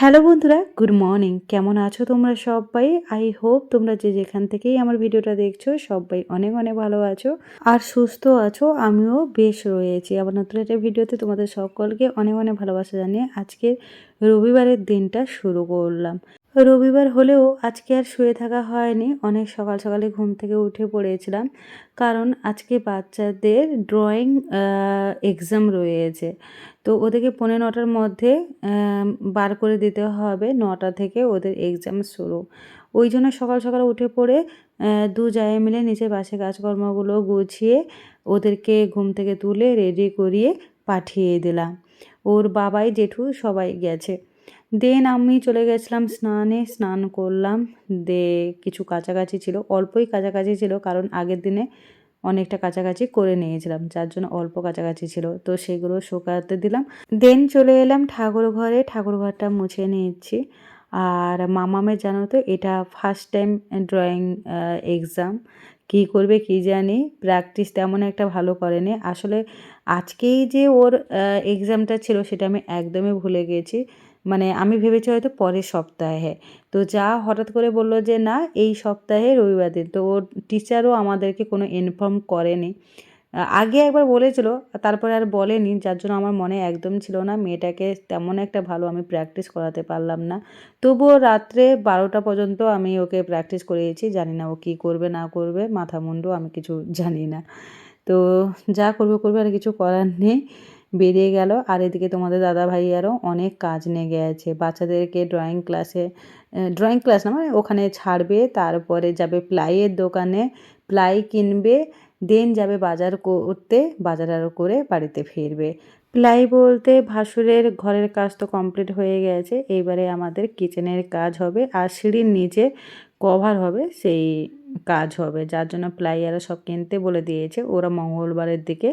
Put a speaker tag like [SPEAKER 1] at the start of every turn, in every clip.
[SPEAKER 1] Hello বন্ধুরা, good morning. কেমন আছো তোমরা সবাই? আই হোপ তোমরা যে যেখান থেকেই আমার ভিডিওটা দেখছ, সবাই অনেক অনেক ভালো আছো আর সুস্থ আছো। আমিও বেশ রয়েছি। আবার নতুন একটা ভিডিওতে তোমাদের সকলকে অনেক অনেক ভালোবাসা জানিয়ে আজকে রবিবারের দিনটা শুরু করলাম। রবিবার হলেও আজকে আর শুয়ে থাকা হয়নি। অনেক সকাল সকালে ঘুম থেকে উঠে পড়েছিলাম। কারণ আজকে বাচ্চাদের ড্রয়িং এক্সাম রয়েছে। তো ওদেরকে পনেরো নটার মধ্যে বার করে দিতে হবে। নটা থেকে ওদের এক্সাম শুরু। ওই জন্য সকাল সকাল উঠে পড়ে দু জায়ে মিলে নিচে বাসে কাজকর্মগুলো গুছিয়ে ওদেরকে ঘুম থেকে তুলে রেডি করিয়ে পাঠিয়ে দিলাম। ওর বাবাই জেঠু সবাই গেছে। দেন আমি চলে গেছিলাম স্নানে, স্নান করলাম। দে কিছু কাছাকাছি ছিল, অল্পই কাছাকাছি ছিল, কারণ আগের দিনে অনেকটা কাছাকাছি করে নিয়েছিলাম, যার জন্য অল্প কাছাকাছি ছিল। তো সেগুলো শুকাতে দিলাম। দেন চলে এলাম ঠাকুর ঘরে, ঠাকুর ঘরটা মুছে নিচ্ছি আর মামামের জানো তো, এটা ফার্স্ট টাইম ড্রয়িং এক্সাম কী করবে কী জানি প্র্যাকটিস তেমন একটা ভালো করেনি। আসলে আজকেই যে ওর এক্সামটা ছিল, সেটা আমি একদমই ভুলে গেছি। মানে আমি ভেবেছি হয়তো পরের সপ্তাহে। তো যা হঠাৎ করে বলল যে, না, এই সপ্তাহে রবিবার দিন। তো ওর টিচারও আমাদেরকে কোনো ইনফর্ম করেনি। আগে একবার বলেছিল, তারপরে আর বলেনি, যার জন্য আমার মনে একদম ছিল না, মেয়েটাকে তেমন একটা ভালো আমি প্র্যাকটিস করাতে পারলাম না। তবুও রাত্রে বারোটা পর্যন্ত আমি ওকে প্র্যাকটিস করিয়েছি, জানি না ও কী করবে, না করবে, মাথা মুন্ডু আমি কিছু জানি না। তো যা করবে করবে, আর কিছু করার নেই। বেরিয়ে গেল। আর এদিকে তোমাদের দাদা ভাইয়ারও অনেক কাজ লেগে আছে বাচ্চাদেরকে ড্রয়িং ক্লাসে ড্রয়িং ক্লাস না মানে ওখানে ছাড়বে, তারপরে যাবে প্লাইয়ের দোকানে। প্লাই কিনবে দেন যাবে বাজার করতে, বাজার আরও করে বাড়িতে ফিরবে। প্লাই বলতে ভাসুরের ঘরের কাজ তো কমপ্লিট হয়ে গেছে। এইবারে আমাদের কিচেনের কাজ হবে, আর সিঁড়ির নিচে কভার হবে, সেই কাজ হবে। যার জন্য প্লাই আরও সব কিনতে বলে দিয়েছে। ওরা মঙ্গলবারের দিকে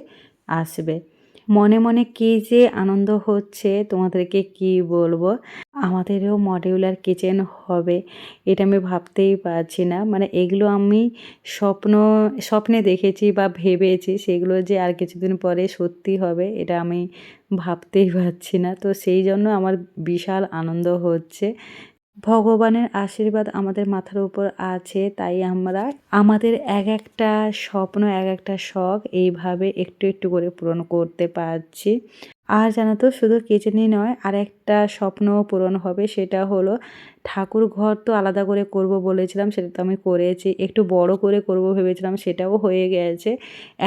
[SPEAKER 1] আসবে। মনে মনে কী যে আনন্দ হচ্ছে, তোমাদেরকে কি বলব? আমাদেরও মডিউলার কিচেন হবে, এটা আমি ভাবতেই পারছি না। মানে এগুলো আমি স্বপ্ন, স্বপ্নে দেখেছি বা ভেবেছি, সেগুলো যে আর কিছুদিন পরে সত্যি হবে, এটা আমি ভাবতেই পারছি না। তো সেই জন্য আমার বিশাল আনন্দ হচ্ছে। ভগবানের আশীর্বাদ আমাদের মাথার উপর আছে, তাই আমরা আমাদের এক একটা স্বপ্ন, এক একটা শখ এইভাবে একটু একটু করে পূরণ করতে পারছি। আর জানো তো, শুধু কিচেনই নয় আর একটা স্বপ্ন পূরণ হবে, সেটা হলো ঠাকুর ঘর তো আলাদা করে করব বলেছিলাম, সেটা তো আমি করেছি, একটু বড় করে করব ভেবেছিলাম, সেটাও হয়ে গেছে।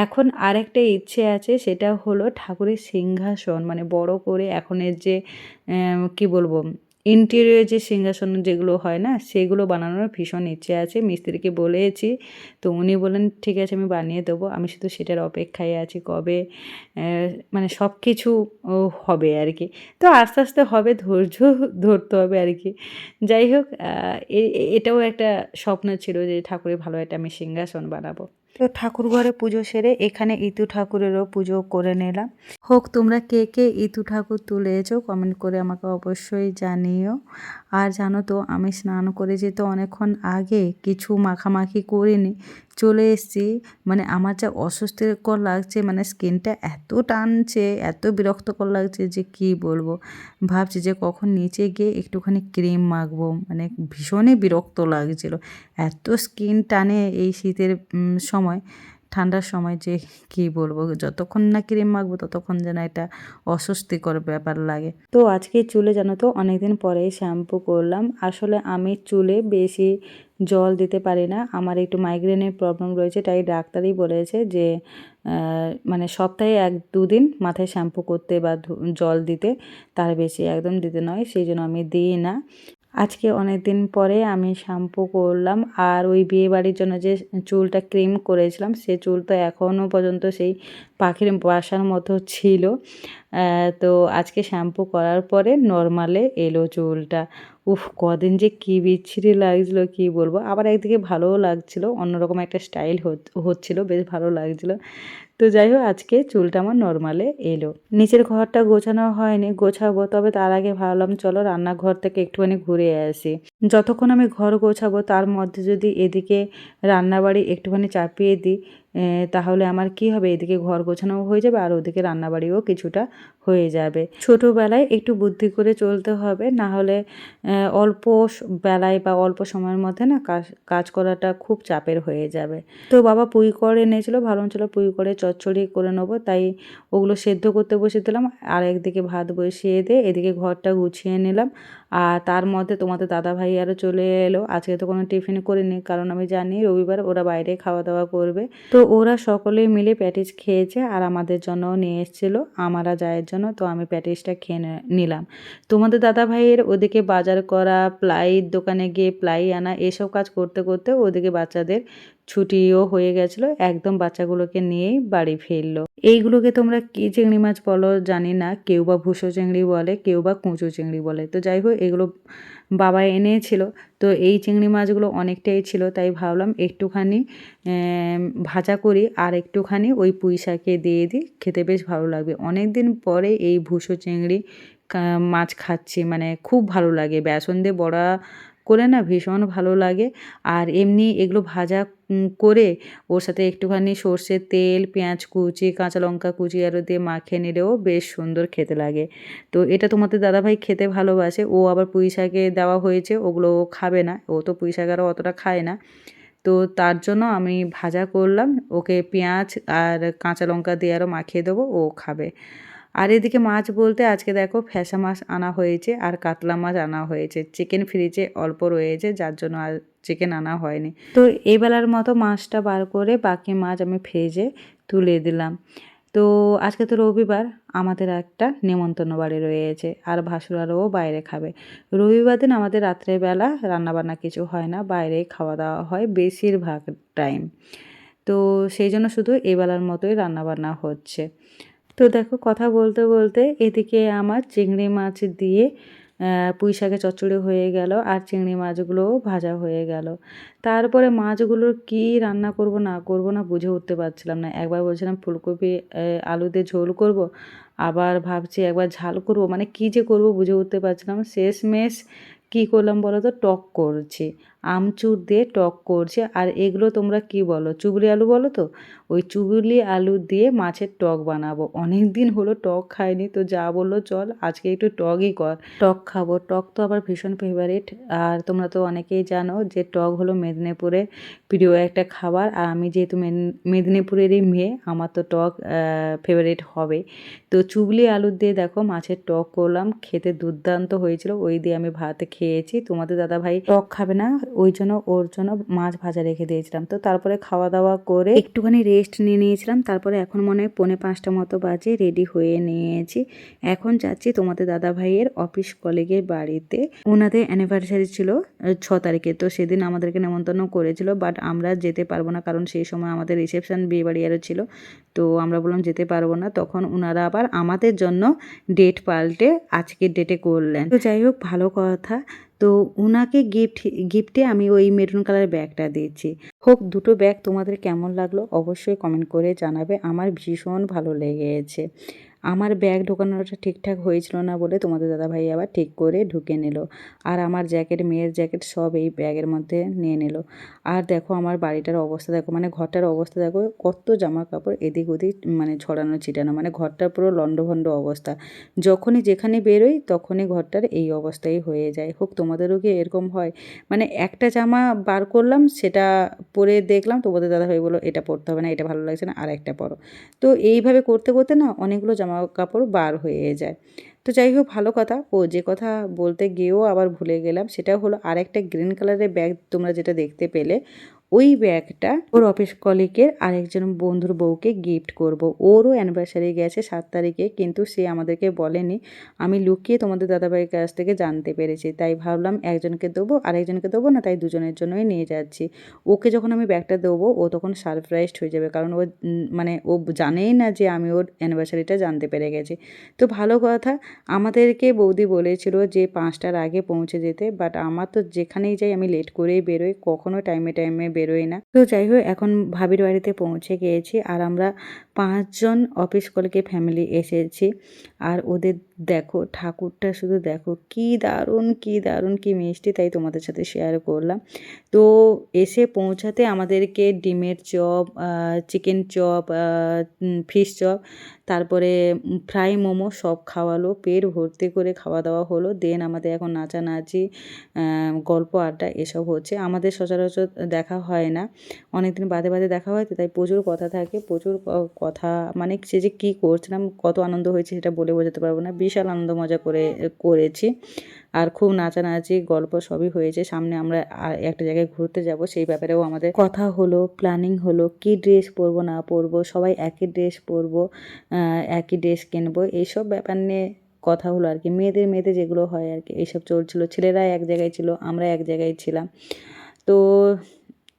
[SPEAKER 1] এখন আরেকটা ইচ্ছে আছে, সেটা হলো ঠাকুরের সিংহাসন মানে বড় করে এখনের যে কি বলব ইন্টেরিয়র যে সিংহাসন যেগুলো হয় না, সেগুলো বানানোর ভীষণ ইচ্ছে আছে। মিস্ত্রিকে বলেছি, তো উনি বললেন, ঠিক আছে, আমি বানিয়ে দেবো। আমি শুধু সেটার অপেক্ষায় আছি, কবে মানে সব কিছু হবে আর কি। তো আস্তে আস্তে হবে, ধৈর্য ধরতে হবে আর কি। যাই হোক এটাও একটা স্বপ্ন ছিল যে ঠাকুরের ভালো একটা আমি সিংহাসন বানাবো। তো ঠাকুর ঘরে পুজো সেরে এখানে ইতু ঠাকুরেরও পুজো করে নিলাম। হোক, তোমরা কে কে ইতু ঠাকুর তুলেছো কমেন্ট করে আমাকে অবশ্যই জানিও। আর জানো তো, আমি স্নান করে যেতে অনেকক্ষণ আগে কিছু মাখামাখি করিনি। চলে এসেছি। মানে আমার যা অস্বস্তিকর লাগছে মানে স্কিনটা এত টানছে, এত বিরক্তকর লাগছে যে কি বলব? ভাবছি যে কখন নিচে গিয়ে একটুখানি ক্রিম মাখবো। মানে ভীষণই বিরক্ত লাগছিল। এত স্কিন টানে এই শীতের সময়, ঠান্ডার সময় যে কি বলব? যতক্ষণ না ক্রিম মাখবো, ততক্ষণ যেন এটা অস্বস্তিকর ব্যাপার লাগে। তো আজকে চুলে জানো তো, অনেকদিন পরেই শ্যাম্পু করলাম। আসলে আমি চুলে বেশি জল দিতে পারি না। আমার একটু মাইগ্রেনের প্রবলেম রয়েছে, তাই ডাক্তারই বলেছে যে মানে সপ্তাহে এক দুদিন মাথায় শ্যাম্পু করতে বা জল দিতে, তার বেশি একদম দিতে নয়, সেই জন্য আমি দিই না। আজকে অনেক দিন পরে আমি শ্যাম্পু করলাম, আর ওই বিয়ে বাড়ির জন্য যে চুলটা ক্রিম করেছিলাম, সে চুল তো এখনও পর্যন্ত সেই পাখির বাসার মতো ছিল। তো আজকে শ্যাম্পু করার পরে নর্মালে এলো চুলটা। উফ, কদিন যে কী বিচ্ছিরি লাগছিল, কি বলব? আবার একদিকে ভালোও লাগছিল, অন্যরকম একটা স্টাইল হচ্ছিল, বেশ ভালো লাগছিল। তো যাই হোক, আজকে চুলটা আমার নর্মালে এলো। নিচের ঘরটা গোছানো হয়নি, গোছাবো, তবে তার আগে ভাবলাম চলো রান্নাঘর থেকে একটুখানি ঘুরে আসি। যতক্ষণ আমি ঘর গোছাবো, তার মধ্যে যদি এদিকে রান্নাবাড়ি একটুখানি চাপিয়ে দিই তাহলে আমার কি হবে? এদিকে ঘর গোছানোও হয়ে যাবে, আর ওদিকে রান্নাবাড়িও কিছুটা হয়ে যাবে। ছোটোবেলায় একটু বুদ্ধি করে চলতে হবে, না হলে অল্প বেলায় বা অল্প সময়ের মধ্যে না কাজ কাজ করাটা খুব চাপের হয়ে যাবে। তো বাবা পুঁই করে এনেছিল ভালো ছিল পুঁই করে চচ্চড়ি করে নেব। তাই ওগুলো সেদ্ধ করতে বসে দিলাম। আর একদিকে ভাত বসিয়ে দিয়ে এদিকে ঘরটা গুছিয়ে নিলাম। আর তার মধ্যে তোমাদের দাদা ভাই আরও চলে এলো। আজকে তো কোনো টিফিন করিনি, কারণ আমি জানি রবিবার ওরা বাইরে খাওয়া দাওয়া করবে। তো ওরা সকলে মিলে প্যাটিস খেয়েছে আর আমাদের জন্য নিয়ে এসেছিল, আমারা জায়ের জন্য, তো আমি প্যাটিসটা খেয়ে নিলাম। তোমাদের দাদা ভাইয়ের ওদিকে বাজার করা প্লাইয়ের দোকানে গিয়ে প্লাই আনা, এসব কাজ করতে করতে ওদিকে বাচ্চাদের ছুটিও হয়ে গেছিল, একদম বাচ্চাগুলোকে নিয়েই বাড়ি ফিরলো। এইগুলোকে তোমরা কি চিংড়ি মাছ বলো জানি না, কেউ বা ভুসো চিংড়ি বলে, কেউ বা কুঁচো চিংড়ি বলে। তো যাই হোক এগুলো বাবা এনেছিল। তো এই চিংড়ি মাছগুলো অনেকটাই ছিল, তাই ভাবলাম একটুখানি ভাজা করি আর একটুখানি ওই পুঁই শাকে দিয়ে দিই, খেতে বেশ ভালো লাগবে। অনেক দিন পরে এই ভুসো চিংড়ি মাছ খাচ্ছি মানে খুব ভালো লাগে। বেসন দিয়ে বড়া করে না ভীষণ ভালো লাগে। আর এমনি এগুলো ভাজা করে ওর সাথে একটুখানি সর্ষের তেল, পেঁয়াজ কুচি, কাঁচা লঙ্কা কুচি আরও দিয়ে মাখিয়ে নিলেও বেশ সুন্দর খেতে লাগে। তো এটা তোমাদের দাদাভাই খেতে ভালোবাসে। ও আবার পুঁই শাকে দেওয়া হয়েছে, ওগুলো ও খাবে না। ও তো পুঁই শাক আরও অতটা খায় না। তো তার জন্য আমি ভাজা করলাম। ওকে পেঁয়াজ আর কাঁচা লঙ্কা দিয়ে আরও মাখিয়ে দেবো, ও খাবে। আর এদিকে মাছ বলতে আজকে দেখো ফ্যাসা মাছ আনা হয়েছে আর কাতলা মাছ আনা হয়েছে। চিকেন ফ্রিজে অল্প রয়েছে, যার জন্য আর চিকেন আনা হয়নি। তো এই বেলার মতো মাছটা বার করে বাকি মাছ আমি ফ্রিজে তুলে দিলাম। তো আজকে তো রবিবার, আমাদের একটা নেমন্তন্ন বাড়ি রয়েছে আর ভাসুরারও বাইরে খাবে। রবিবার দিন আমাদের রাত্রেবেলা রান্নাবান্না কিছু হয় না, বাইরেই খাওয়া দাওয়া হয় বেশিরভাগ টাইম তো সেই জন্য শুধু এবেলার মতোই রান্নাবান্না হচ্ছে। তো দেখো কথা বলতে বলতে এদিকে আমার চিংড়ি মাছ দিয়ে পুঁই শাকে চচ্চড়ি হয়ে গেল আর চিংড়ি মাছগুলোও ভাজা হয়ে গেল। তারপরে মাছগুলোর কি রান্না করব না করব না বুঝে উঠতে পারছিলাম না। একবার বলছিলাম ফুলকপি আলু দিয়ে ঝোল করব, আবার ভাবছি একবার ঝাল করব মানে কি যে করব বুঝে উঠতে পারছিলাম শেষমেশ কী করলাম বলো তো, টক করছি। আমচুর দিয়ে টক করছে। আর এগুলো তোমরা কি বলো? চুবড়ি আলু বলো তো? ওই চুবলি আলু দিয়ে মাছের টক বানাবো। অনেক দিন হলো টক খাইনি, তো যা বলল চল, আজকে একটু টকই কর। টক খাব। টক তো আবার ভীষণ ফেভারিট আর তোমরা তো অনেকেই জানো যে টক হলো মেদিনীপুরে প্রিয় একটা খাবার। আর আমি যেহেতু মেদিনী- মেদিনীপুরেরই মেয়ে, আমার তো টক ফেভারিট হবে। তো চুবলি আলু দিয়ে দেখো মাছের টক করলাম। খেতে দুর্দান্ত হয়েছিল। ওই দিয়ে আমি ভাত খেয়েছি। তোমাদের দাদা ভাই টক খাবে না? ওই জন্য ওর জন্য মাছ ভাজা রেখে দিয়েছিলাম। তো তারপরে খাওয়া দাওয়া করে একটুখানি রেস্ট নিয়ে নিয়েছিলাম। তারপরে এখন মনে হয় পৌনে পাঁচটা মতো বাজে রেডি হয়ে নিয়েছি। এখন যাচ্ছি তোমাদের দাদা ভাইয়ের অফিস কলিগের বাড়িতে। ওনাদের অ্যানিভার্সারি ছিল ছ তারিখে। তো সেদিন আমাদেরকে নেমন্তন্ন করেছিল বাট আমরা যেতে পারব না, কারণ সেই সময় আমাদের রিসেপশন বিয়ে বাড়ি আরও ছিল। তো আমরা বললাম যেতে পারব না। তখন ওনারা আবার আমাদের জন্য ডেট পাল্টে আজকের ডেটে করলেন। তো যাই হোক, ভালো কথা। তো ওনাকে গিফট গিফটে আমি ওই মেরুন কালার ব্যাগটা দিয়েছি। হোক, দুটো ব্যাগ তোমাদের কেমন লাগল অবশ্যই কমেন্ট করে জানাবে। আমার ভীষণ ভালো লেগেছে। আমার ব্যাগ ঢোকানোটা ঠিকঠাক হয়েছিল না বলে তোমাদের দাদাভাই আবার ঠিক করে ঢুকে নিল। আর আমার জ্যাকেট মেয়ের জ্যাকেট সব এই ব্যাগের মধ্যে নিয়ে নিল। আর দেখো আমার বাড়িটার অবস্থা দেখো মানে ঘরটার অবস্থা দেখো, কত জামা কাপড় এদিক ওদিক মানে ছড়ানো, ছিটানো মানে ঘরটার পুরো লণ্ডভণ্ড অবস্থা। যখনই যেখানে বেরোই তখনই ঘরটার এই অবস্থাই হয়ে যায়। হোক, তোমাদেরও কি এরকম হয়? মানে একটা জামা বার করলাম, সেটা পরে দেখলাম, তোমাদের দাদা ভাই বলো এটা পরতে হবে না, এটা ভালো লাগছে না আর একটা পরো। তো এইভাবে করতে করতে না অনেকগুলো জামা কাপড় বার হয়ে যায়। তো যাই হোক, ভালো কথা। ও যে কথা বলতে গিয়েও আবার ভুলে গেলাম, সেটা হলো আরেকটা গ্রিন কালারের ব্যাগ তোমরা যেটা দেখতে পেলে ওই ব্যাগটা ওর অফিস কলিগের আরেকজন বন্ধুর বউকে গিফট করব। ওরও অ্যানিভার্সারি গেছে সাত তারিখে, কিন্তু সে আমাদেরকে বলেনি। আমি লুকিয়ে তোমাদের দাদাভাইয়ের কাছ থেকে জানতে পেরেছি। তাই ভাবলাম একজনকে দেবো, আরেকজনকে দেবো না, তাই দুজনের জন্যই নিয়ে যাচ্ছি। ওকে যখন আমি ব্যাগটা দেবো, ও তখন সারপ্রাইজড হয়ে যাবে, কারণ ও মানে ও জানেই না যে আমি ওর অ্যানিভার্সারিটা জানতে পেরে গেছি। তো ভালো কথা, আমাদেরকে বৌদি বলেছিল যে পাঁচটার আগে পৌঁছে যেতে বাট আমার তো যেখানেই যাই আমি লেট করেই বেরোই, কখনো টাইমে টাইমে বেরোই না। তো যাই হোক এখন ভাবির বাড়িতে পৌঁছে গিয়েছি আর আমরা পাঁচজন অফিস কলকে ফ্যামিলি এসেছি। আর ওদের দেখো, ঠাকুরটা শুধু দেখো, কি দারুণ কি দারুণ, কি মিষ্টি তাই তোমাদের সাথে শেয়ার করলাম। তো এসে পৌঁছাতে আমাদেরকে ডিমের chop chicken chop fish chop, তারপরে ফ্রাই মোমো সব খাওয়ালো, পেট ভর্তি করে খাওয়া দাওয়া হলো। দেন আমাদের এখন নাচানাচি গল্প, আড্ডা এসব হচ্ছে। আমাদের সচরাচর দেখা হয় না। অনেক দিন বাদে বাদে দেখা হয় তো তাই প্রচুর কথা থাকে, প্রচুর কথা মানে সে যে কী করছিলাম কত আনন্দ হয়েছে সেটা বলে বোঝাতে পারব না। বিশাল আনন্দ মজা করে করেছি। আর খুব নাচানাচি, গল্প সবই হয়েছে। সামনে আমরা একটা জায়গায় ঘুরতে যাব, সেই ব্যাপারেও আমাদের কথা হলো প্ল্যানিং হলো, কি ড্রেস পরবো, না পরবো, সবাই একই ড্রেস পরবো একই ড্রেস কিনবো, এইসব ব্যাপার নিয়ে কথা হলো আর কি। মেয়েদের মেয়েদের যেগুলো হয় আর কি, এইসব চলছিল। ছেলেরা এক জায়গায় ছিল, আমরা এক জায়গায় ছিলাম। তো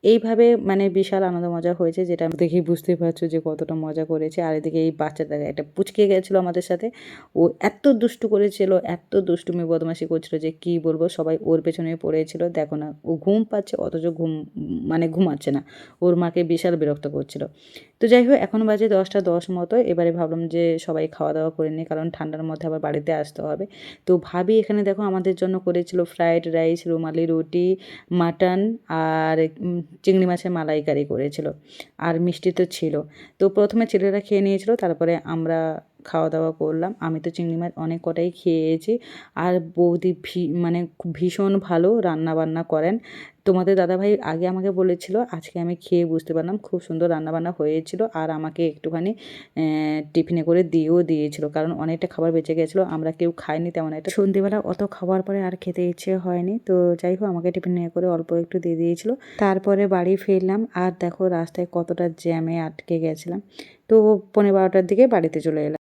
[SPEAKER 1] এইভাবে মানে বিশাল আনন্দ মজা হয়েছে, যেটা দেখেই বুঝতে পারছ যে কতটা মজা করেছে। আর এদিকে এই বাচ্চাটা, একটা পুচকে গেছিল আমাদের সাথে। ও এত দুষ্টু করেছিল, এত দুষ্টুমি, বদমাশি করছিল যে কি বলব, সবাই ওর পেছনে পড়েছিল। দেখো না, ও ঘুম পাচ্ছে, অথচ ঘুম মানে ঘুমাচ্ছে না। ওর মাকে বিশাল বিরক্ত করছিল। তো যাই হোক, এখন বাজে দশটা দশ মতো। এবারে ভাবলাম যে সবাই খাওয়া দাওয়া করে নিই কারণ ঠান্ডার মধ্যে আবার বাড়িতে আসতে হবে। তো ভাবি এখানে দেখো আমাদের জন্য করেছিল ফ্রায়েড রাইস, রুমালি রুটি, মাটন, আর চিংড়ি মাছের মালাইকারি করেছিল। আর মিষ্টি তো ছিল। তো প্রথমে ছেলেরা খেয়ে নিয়েছিল, তারপরে আমরা খাওয়া দাওয়া করলাম। আমি তো চিংড়ি মাছ অনেক কটাই খেয়েছি। আর বৌদি ভি মানে ভীষণ ভালো রান্না বান্না করেন। তোমাদের দাদাভাই আগে আমাকে বলেছিল, আজকে আমি খেয়ে বুঝতে পারলাম, খুব সুন্দর রান্নাবান্না হয়েছিল আর আমাকে একটুখানি টিফিনে করে দিয়েও দিয়েছিল। কারণ অনেকটা খাবার বেঁচে গেছিল, আমরা কেউ খাইনি তেমন একটা। সন্ধ্যেবেলা অত খাওয়ার পরে আর খেতে ইচ্ছে হয়নি। তো যাই হোক, আমাকে টিফিনে করে অল্প একটু দিয়ে দিয়েছিল। তারপরে বাড়ি ফিরলাম আর দেখো রাস্তায় কতটা জ্যামে আটকে গেছিলাম। তো পনেরো বারোটার দিকে বাড়িতে চলে এলাম।